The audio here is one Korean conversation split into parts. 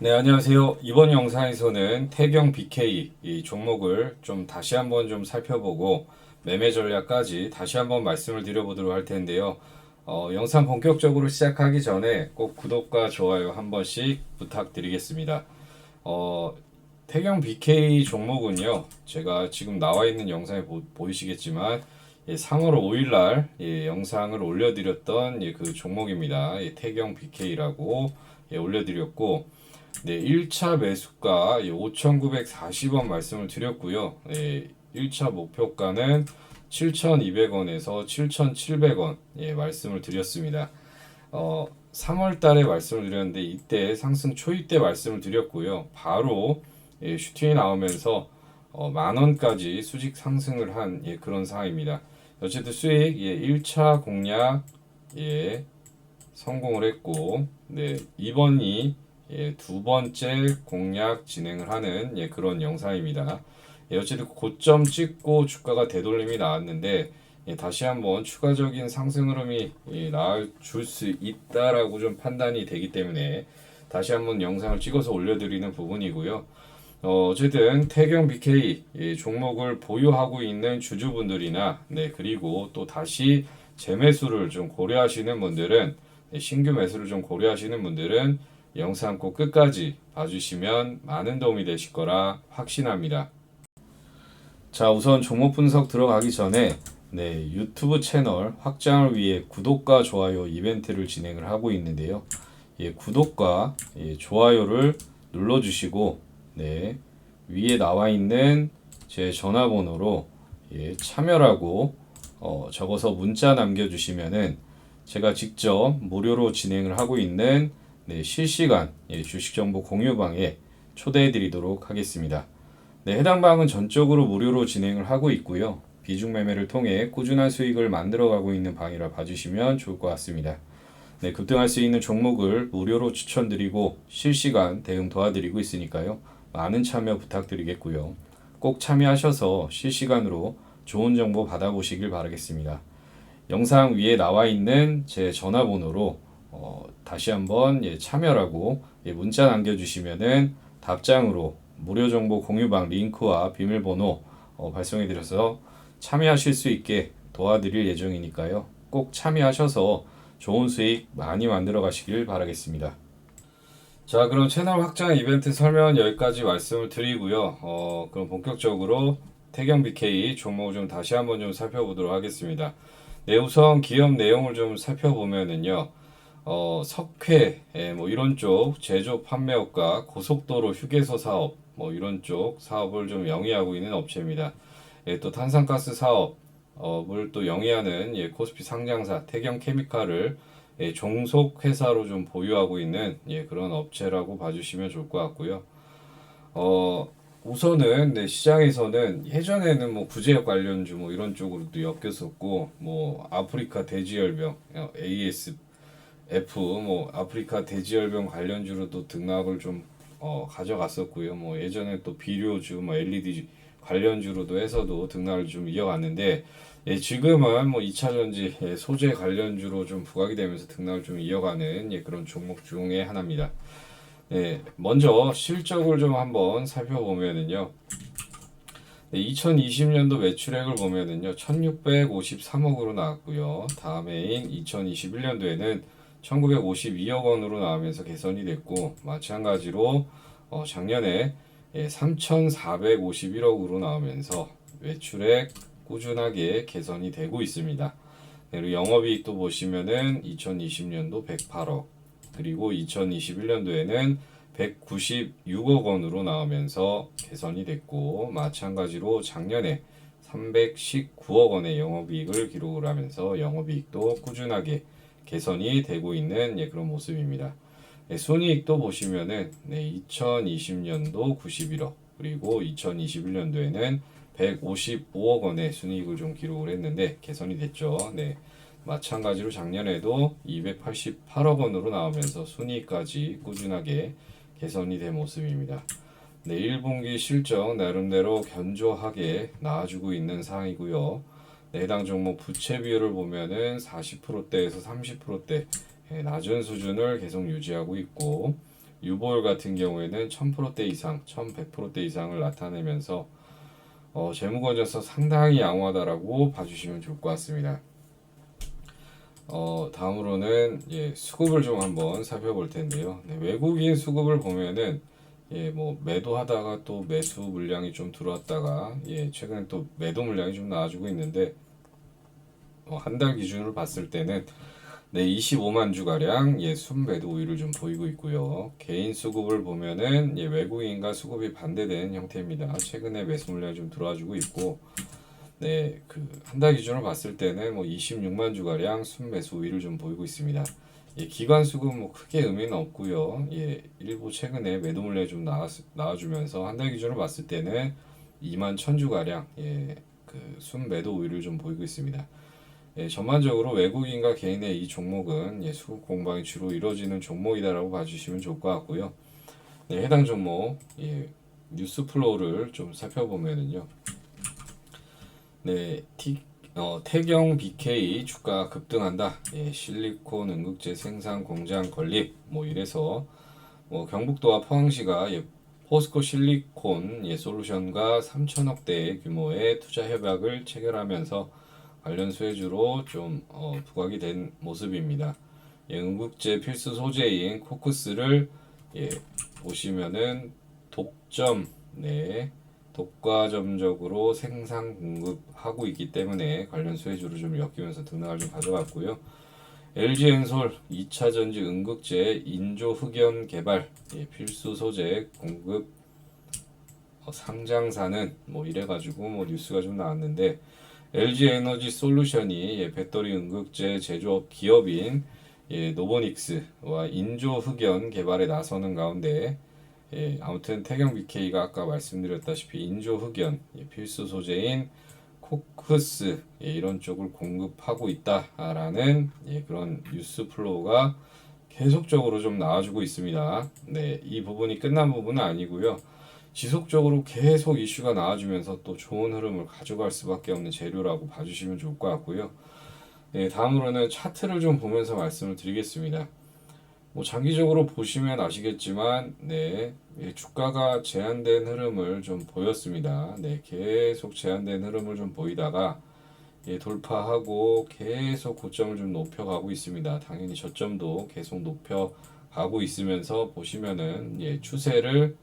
네, 안녕하세요. 이번 영상에서는 태경 BK 이 종목을 좀 다시 한번 좀 살펴보고 매매 전략까지 다시 한번 말씀을 드려보도록 할 텐데요. 어, 영상 본격적으로 시작하기 전에 꼭 구독과 좋아요 한 번씩 부탁드리겠습니다. 어, 태경 BK 종목은요, 제가 지금 나와 있는 영상에 보, 보이시겠지만, 예, 3월 5일 날 예, 영상을 올려드렸던 예, 그 종목입니다. 예, 태경 BK라고 예, 올려드렸고, 네, 1차 매수가 5,940원 말씀을 드렸고요. 네, 1차 목표가는 7,200원에서 7,700원 예, 말씀을 드렸습니다. 어, 3월 달에 말씀을 드렸는데 이때 상승 초입 때 말씀을 드렸고요. 바로 예, 슈팅이 나오면서 어, 만 원까지 수직 상승을 한 예, 그런 상황입니다. 어쨌든 수익 예, 1차 공략 예, 성공을 했고 네, 2번이 예, 두 번째 공략 진행을 하는 예, 그런 영상입니다. 예, 어쨌든 고점 찍고 주가가 되돌림이 나왔는데 예, 다시 한번 추가적인 상승 흐름이 예, 나와줄 수 있다라고 좀 판단이 되기 때문에 다시 한번 영상을 찍어서 올려드리는 부분이고요. 어, 어쨌든 태경 BK 예, 종목을 보유하고 있는 주주분들이나 네 그리고 또 다시 재매수를 좀 고려하시는 분들은 예, 신규 매수를 좀 고려하시는 분들은 영상 꼭 끝까지 봐주시면 많은 도움이 되실 거라 확신합니다. 자, 우선 종목 분석 들어가기 전에 네, 유튜브 채널 확장을 위해 구독과 좋아요 이벤트를 진행을 하고 있는데요. 예, 구독과 예, 좋아요를 눌러주시고 네, 위에 나와 있는 제 전화번호로 예, 참여라고 어, 적어서 문자 남겨주시면은 제가 직접 무료로 진행을 하고 있는 네, 실시간 예, 주식 정보 공유방에 초대해 드리도록 하겠습니다. 네, 해당 방은 전적으로 무료로 진행을 하고 있고요. 비중 매매를 통해 꾸준한 수익을 만들어 가고 있는 방이라 봐주시면 좋을 것 같습니다. 네, 급등할 수 있는 종목을 무료로 추천드리고 실시간 대응 도와드리고 있으니까요. 많은 참여 부탁드리겠고요. 꼭 참여하셔서 실시간으로 좋은 정보 받아보시길 바라겠습니다. 영상 위에 나와 있는 제 전화번호로 어, 다시 한번 예, 참여라고 예, 문자 남겨주시면은 답장으로 무료 정보 공유방 링크와 비밀번호 어, 발송해드려서 참여하실 수 있게 도와드릴 예정이니까요. 꼭 참여하셔서 좋은 수익 많이 만들어 가시길 바라겠습니다. 자, 그럼 채널 확장 이벤트 설명은 여기까지 말씀을 드리고요. 어, 그럼 본격적으로 태경 BK 종목을 좀 다시 한번 좀 살펴보도록 하겠습니다. 네, 우선 기업 내용을 좀 살펴보면은요. 어, 석회, 예, 뭐 이런 쪽 제조 판매업과 고속도로 휴게소 사업, 뭐 이런 쪽 사업을 좀 영위하고 있는 업체입니다. 예, 또 탄산가스 사업을 또 영위하는 예, 코스피 상장사 태경 케미칼을 예, 종속 회사로 좀 보유하고 있는 예, 그런 업체라고 봐주시면 좋을 것 같고요. 어, 우선은 네, 시장에서는 예전에는 뭐 구제역 관련주 뭐 이런 쪽으로도 엮였었고 뭐 아프리카 돼지열병 어, AS F 뭐 아프리카 돼지열병 관련주로도 등락을 좀 어, 가져갔었고요. 뭐 예전에 또 비료주 뭐 LED 관련주로도 해서도 등락을 좀 이어갔는데 예, 지금은 뭐 2차 전지 예, 소재 관련주로 좀 부각이 되면서 등락을 좀 이어가는 예, 그런 종목 중에 하나입니다. 예, 먼저 실적을 좀 한번 살펴보면은요. 네, 2020년도 매출액을 보면은요, 1653억으로 나왔고요. 다음해인 2021년도에는 1952억 원으로 나오면서 개선이 됐고, 마찬가지로 어, 작년에 예, 3,451억으로 나오면서 매출액 꾸준하게 개선이 되고 있습니다. 네, 그리고 영업이익도 보시면은 2020년도 108억, 그리고 2021년도에는 196억 원으로 나오면서 개선이 됐고 마찬가지로 작년에 319억 원의 영업이익을 기록을 하면서 영업이익도 꾸준하게 개선이 되고 있는 예, 그런 모습입니다. 네, 순이익도 보시면은 네, 2020년도 91억 그리고 2021년도에는 155억 원의 순이익을 좀 기록을 했는데 개선이 됐죠. 네. 마찬가지로 작년에도 288억 원으로 나오면서 순이익까지 꾸준하게 개선이 된 모습입니다. 네, 1분기 실적 나름대로 견조하게 나와주고 있는 상황이고요. 네, 해당 종목 부채 비율을 보면은 40%대에서 30%대 예, 낮은 수준을 계속 유지하고 있고 유보율 같은 경우에는 1000%대 이상, 1100%대 이상을 나타내면서 어, 재무 건전성 상당히 양호하다라고 봐주시면 좋을 것 같습니다. 어, 다음으로는 예, 수급을 좀 한번 살펴볼 텐데요. 네, 외국인 수급을 보면은 예, 뭐 매도하다가 또 매수 물량이 좀 들어왔다가 예, 최근에 또 매도 물량이 좀 나와주고 있는데 어, 한달 기준으로 봤을 때는 네, 25만 주 가량 예, 순매도 우위를 좀 보이고 있고요. 개인 수급을 보면은 예, 외국인과 수급이 반대되는 형태입니다. 최근에 매수 물량이 좀 들어와주고 있고 네, 그 한 달 기준으로 봤을 때는 뭐 26만 주 가량 순매수 우위를 좀 보이고 있습니다. 예, 기관 수급 뭐 크게 의미는 없고요. 예, 일부 최근에 매도 물량이 좀 나와 나와주면서 한 달 기준으로 봤을 때는 2만 천주 가량 예, 그 순매도 우위를 좀 보이고 있습니다. 예, 전반적으로 외국인과 개인의 이 종목은 예, 수급 공방이 주로 이루어지는 종목이다라고 봐주시면 좋을 것 같고요. 네, 해당 종목 예, 뉴스 플로우를 좀 살펴보면은요. 네, 티, 어, 태경 BK 주가 급등한다. 예, 실리콘 응급제 생산 공장 건립 뭐 이래서 뭐 경북도와 포항시가 예, 포스코 실리콘 예, 솔루션과 3천억대 규모의 투자 협약을 체결하면서 관련 수혜주로 좀 어, 부각이 된 모습입니다. 예, 응급제 필수 소재인 코크스를 예, 보시면은 독점 네 독과점적으로 생산 공급하고 있기 때문에 관련 수혜주를 좀 엮이면서 등락을 좀 가져갔고요. LG 엔솔 2차 전지 응급제 인조 흑연 개발 예, 필수 소재 공급 어, 상장사는 뭐 이래가지고 뭐 뉴스가 좀 나왔는데 LG 에너지 솔루션이 예, 배터리 응급제 제조업 기업인 예, 노보닉스와 인조 흑연 개발에 나서는 가운데 예, 아무튼 태경 BK가 아까 말씀드렸다시피 인조 흑연 예, 필수 소재인 코크스 예, 이런 쪽을 공급하고 있다라는 예, 그런 뉴스 플로우가 계속적으로 좀 나와주고 있습니다. 네, 이 부분이 끝난 부분은 아니고요. 지속적으로 계속 이슈가 나와주면서 또 좋은 흐름을 가져갈 수밖에 없는 재료라고 봐주시면 좋을 것 같고요. 네, 다음으로는 차트를 좀 보면서 말씀을 드리겠습니다. 뭐 장기적으로 보시면 아시겠지만, 네, 예, 주가가 제한된 흐름을 좀 보였습니다. 네, 계속 제한된 흐름을 좀 보이다가 예, 돌파하고 계속 고점을 좀 높여가고 있습니다. 당연히 저점도 계속 높여가고 있으면서 보시면은 예, 추세를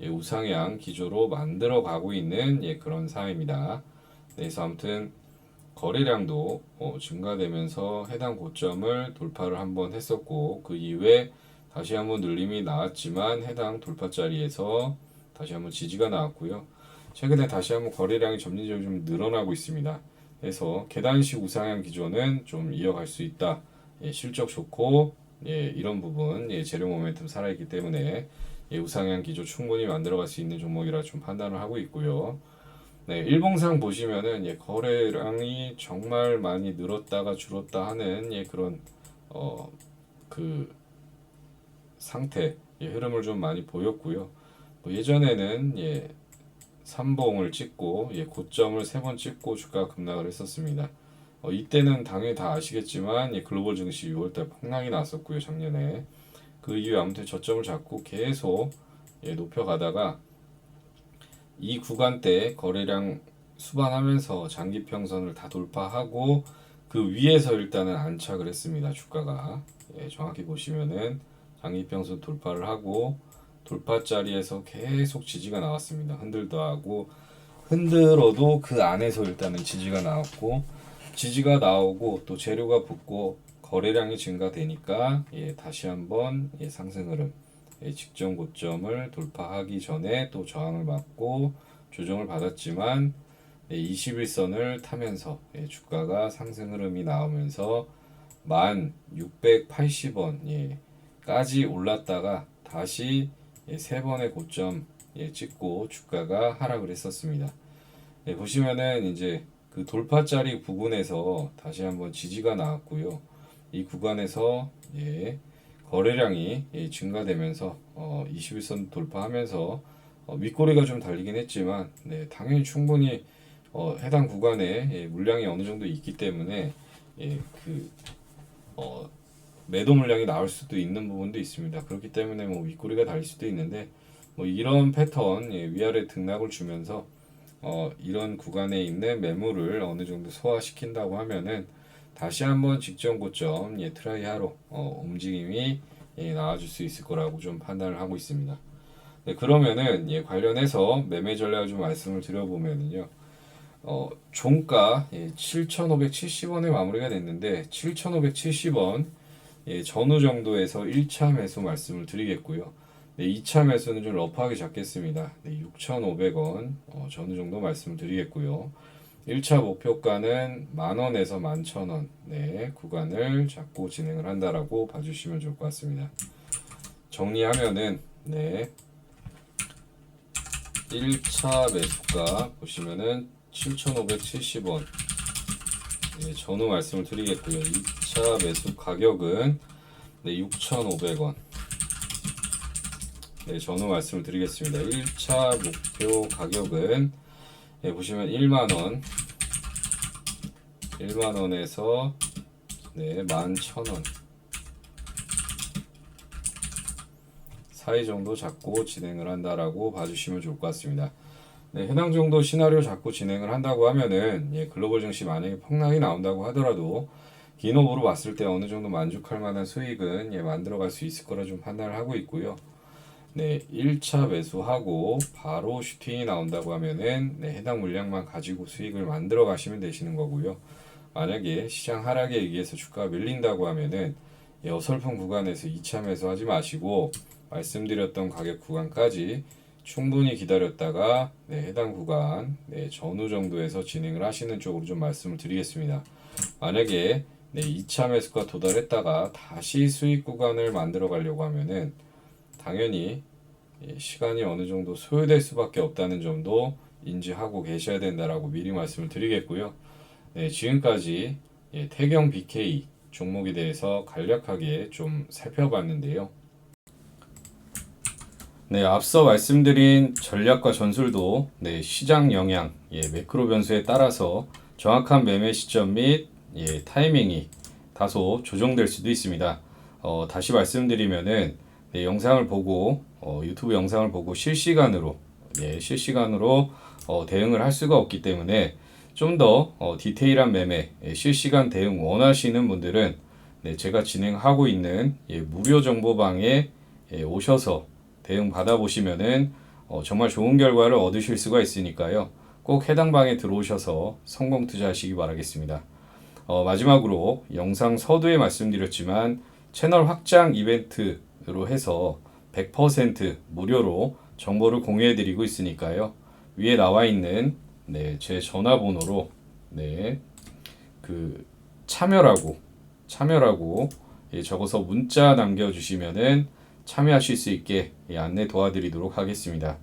예, 우상향 기조로 만들어 가고 있는 예, 그런 상황입니다. 네, 그래서 아무튼 거래량도 어, 증가되면서 해당 고점을 돌파를 한번 했었고 그 이후에 다시 한번 늘림이 나왔지만 해당 돌파 자리에서 다시 한번 지지가 나왔고요. 최근에 다시 한번 거래량이 점진적으로 좀 늘어나고 있습니다. 그래서 계단식 우상향 기조는 좀 이어갈 수 있다. 예, 실적 좋고 예, 이런 부분 예, 재료 모멘텀 살아있기 때문에 예, 우상향 기조 충분히 만들어갈 수 있는 종목이라 좀 판단을 하고 있고요. 네, 일봉상 보시면은 예, 거래량이 정말 많이 늘었다가 줄었다 하는 예, 그런 어, 그 상태 예, 흐름을 좀 많이 보였고요. 뭐 예전에는 예, 3봉을 찍고 예, 고점을 세 번 찍고 주가 급락을 했었습니다. 어, 이때는 당연히 다 아시겠지만 예, 글로벌 증시 6월달 폭락이 났었고요 작년에 그 이후에 아무튼 저점을 잡고 계속 예, 높여가다가 이 구간대 거래량 수반하면서 장기 평선을 다 돌파하고 그 위에서 일단은 안착을 했습니다 주가가. 예, 정확히 보시면은 장기 평선 돌파를 하고 돌파 자리에서 계속 지지가 나왔습니다. 흔들도 하고 흔들어도 그 안에서 일단은 지지가 나왔고 지지가 나오고 또 재료가 붙고 거래량이 증가되니까 예, 다시 한번 예, 상승 흐름. 예, 직전 고점을 돌파하기 전에 또 저항을 맞고 조정을 받았지만 예, 21선을 타면서 예, 주가가 상승 흐름이 나오면서 1680원 예, 까지 올랐다가 다시 예, 세 번의 고점 예, 찍고 주가가 하락을 했었습니다. 예, 보시면은 이제 그 돌파자리 부분에서 다시 한번 지지가 나왔고요. 이 구간에서 예, 거래량이 예, 증가되면서 어, 21선 돌파하면서 어, 윗꼬리가 좀 달리긴 했지만 네, 당연히 충분히 어, 해당 구간에 예, 물량이 어느 정도 있기 때문에 예, 그 어, 매도 물량이 나올 수도 있는 부분도 있습니다. 그렇기 때문에 뭐 윗꼬리가 달릴 수도 있는데 뭐 이런 패턴 예, 위아래 등락을 주면서 어, 이런 구간에 있는 매물을 어느 정도 소화시킨다고 하면은 다시 한번 직전 고점 예, 트라이하로 어, 움직임이 예, 나와줄 수 있을 거라고 좀 판단을 하고 있습니다. 네, 그러면은 예, 관련해서 매매 전략을 좀 말씀을 드려보면은요. 어, 종가 예, 7,570원에 마무리가 됐는데 7,570원 예, 전후 정도에서 1차 매수 말씀을 드리겠고요. 네, 2차 매수는 좀 러프하게 잡겠습니다. 네, 6,500원 어, 전후 정도 말씀을 드리겠고요. 1차 목표가는 만원에서 11,000원 네, 구간을 잡고 진행을 한다라고 봐주시면 좋을 것 같습니다. 정리하면은 네, 1차 매수가 보시면은 7,570원 네, 전후 말씀을 드리겠고요. 2차 매수 가격은 네, 6,500원 네, 전후 말씀을 드리겠습니다. 1차 목표 가격은 네, 보시면 1만원 1만원에서 네, 11,000원 사이 정도 잡고 진행을 한다라고 봐주시면 좋을 것 같습니다. 네, 해당 정도 시나리오 잡고 진행을 한다고 하면은 예, 글로벌 증시 만약에 폭락이 나온다고 하더라도 기업으로 봤을 때 어느 정도 만족할 만한 수익은 예, 만들어갈 수 있을 거라 좀 판단을 하고 있고요. 네, 1차 매수하고 바로 슈팅이 나온다고 하면은 네, 해당 물량만 가지고 수익을 만들어 가시면 되시는 거고요. 만약에 시장 하락에 의해서 주가가 밀린다고 하면은 예, 어설픈 구간에서 2차 매수하지 마시고 말씀드렸던 가격 구간까지 충분히 기다렸다가 네, 해당 구간 네, 전후 정도에서 진행을 하시는 쪽으로 좀 말씀을 드리겠습니다. 만약에 네, 2차 매수가 도달했다가 다시 수익 구간을 만들어 가려고 하면은 당연히 예, 시간이 어느 정도 소요될 수밖에 없다는 점도 인지하고 계셔야 된다라고 미리 말씀을 드리겠고요. 네, 지금까지 예, 태경 BK 종목에 대해서 간략하게 좀 살펴봤는데요. 네, 앞서 말씀드린 전략과 전술도 네, 시장 영향, 예, 매크로 변수에 따라서 정확한 매매 시점 및 예, 타이밍이 다소 조정될 수도 있습니다. 어, 다시 말씀드리면은 네, 영상을 보고 어, 유튜브 영상을 보고 실시간으로 예, 실시간으로 어, 대응을 할 수가 없기 때문에 좀더 어, 디테일한 매매, 예, 실시간 대응 원하시는 분들은 네, 제가 진행하고 있는 예, 무료 정보방에 예, 오셔서 대응 받아보시면은 어, 정말 좋은 결과를 얻으실 수가 있으니까요. 꼭 해당 방에 들어오셔서 성공 투자하시기 바라겠습니다. 어, 마지막으로 영상 서두에 말씀드렸지만 채널 확장 이벤트 로 해서 100% 무료로 정보를 공유해 드리고 있으니까요. 위에 나와 있는 네, 제 전화번호로 네, 그 참여라고 참여라고 예, 적어서 문자 남겨 주시면은 참여하실 수 있게 예, 안내 도와드리도록 하겠습니다.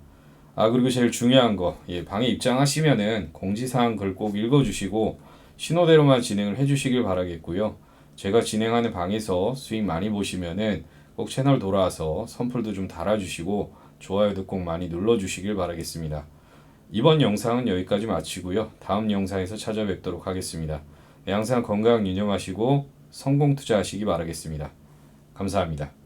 아 그리고 제일 중요한 거 예, 방에 입장하시면은 공지사항 글 꼭 읽어주시고 신호대로만 진행을 해주시길 바라겠고요. 제가 진행하는 방에서 수익 많이 보시면은 꼭 채널 돌아와서 선풀도 좀 달아주시고 좋아요도 꼭 많이 눌러주시길 바라겠습니다. 이번 영상은 여기까지 마치고요. 다음 영상에서 찾아뵙도록 하겠습니다. 네, 항상 건강 유념하시고 성공 투자하시기 바라겠습니다. 감사합니다.